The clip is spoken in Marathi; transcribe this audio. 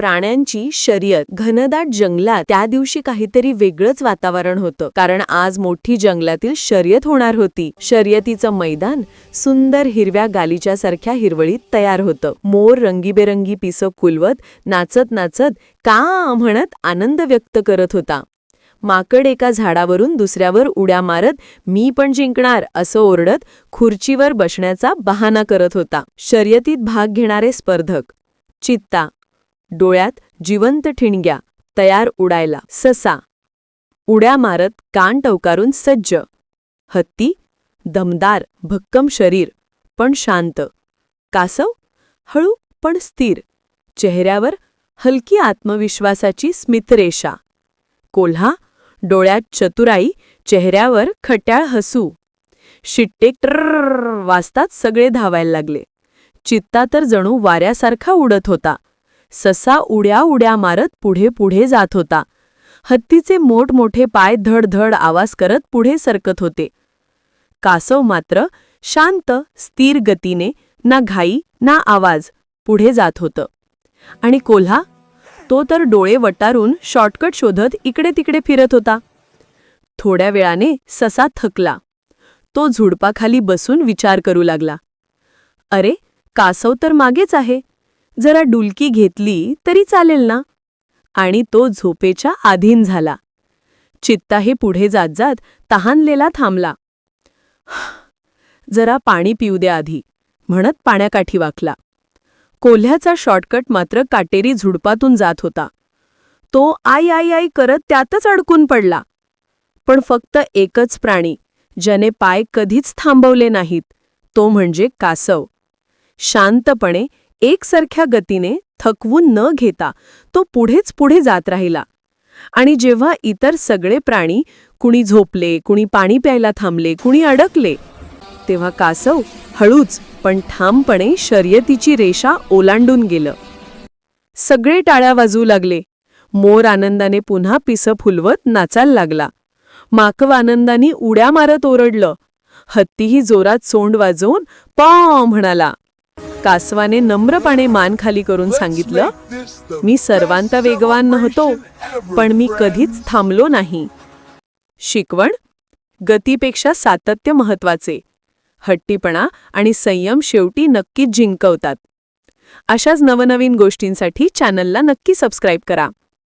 प्राण्यांची शर्यत. घनदाट जंगलात त्या दिवशी काहीतरी वेगळंच वातावरण होतं. कारण आज मोठी जंगलातील शर्यत होणार होती. शर्यतीचं मैदान सुंदर हिरव्या गालीच्या सारख्या हिरवळीत तयार होतं. मोर रंगीबेरंगी पिसं कुलवत नाचत नाचत का म्हणत आनंद व्यक्त करत होता. माकड एका झाडावरून दुसऱ्यावर उड्या मारत मी पण जिंकणार असं ओरडत खुर्चीवर बसण्याचा बहाणा करत होता. शर्यतीत भाग घेणारे स्पर्धक चित्ता. डोळ्यात जिवंत ठिणग्या तयार उडायला. ससा. उड्या मारत कान टवकारून सज्ज. हत्ती. दमदार भक्कम शरीर पण शांत. कासव. हळू पण स्थिर. चेहऱ्यावर हलकी आत्मविश्वासाची स्मितरेषा. कोल्हा. डोळ्यात चतुराई चेहऱ्यावर खट्याळ हसू. शिट्टे ट्र वाजताच सगळे धावायला लागले चित्ता तर जणू वाऱ्यासारखा उडत होता ससा उड्या उड्या मारत पुढे पुढे जात होता. हत्तीचे मोठमोठे पाय धडधड आवाज करत पुढे सरकत होते. कासव मात्र शांत स्थिर गतीने ना घाई ना आवाज पुढे जात होतं. आणि कोल्हा? तो तर डोळे वटारून शॉर्टकट शोधत इकडे तिकडे फिरत होता. थोड्या वेळाने ससा थकला. तो झुडपाखाली बसून विचार करू लागला. अरे कासव तर मागेच आहे. जरा डुलकी घेतली तरी चालेल ना? आणि तो झोपेच्या आधीन झाला. चित्ता हे पुढे जात जात तहानलेला थांबला. जरा पाणी पिऊ द्या आधी म्हणत पाण्याकाठी वाकला. कोल्ह्याचा शॉर्टकट मात्र काटेरी झुडपातून जात होता. तो आई आई आई करत त्यातच अडकून पडला. पण फक्त एकच प्राणी ज्याने पाय कधीच थांबवले नाहीत तो म्हणजे कासव. शांतपणे एकसारख्या गतीने थकवून न घेता तो पुढेच पुढे जात राहिला. आणि जेव्हा इतर सगळे प्राणी कुणी झोपले कुणी पाणी प्यायला थांबले कुणी अडकले तेव्हा कासव हळूच पण ठामपणे शर्यतीची रेषा ओलांडून गेलं. सगळे टाळ्या वाजू लागले. मोर आनंदाने पुन्हा पिसं फुलवत नाचायला लागला. माकव आनंदाने उड्या मारत ओरडलं. हत्तीही जोरात सोंड वाजवून पॉ म्हणाला. कासवाने नम्रपणे मान खाली करून सांगितलं मी सर्वांता वेगवान नव्हतो पण मी कधीच थांबलो नाही. शिकवण गतीपेक्षा सातत्य महत्त्वाचे हट्टीपणा आणि संयम शेवटी नक्कीच जिंकवतात. अशाच नवनवीन गोष्टींसाठी चॅनलला नक्की सबस्क्राईब करा.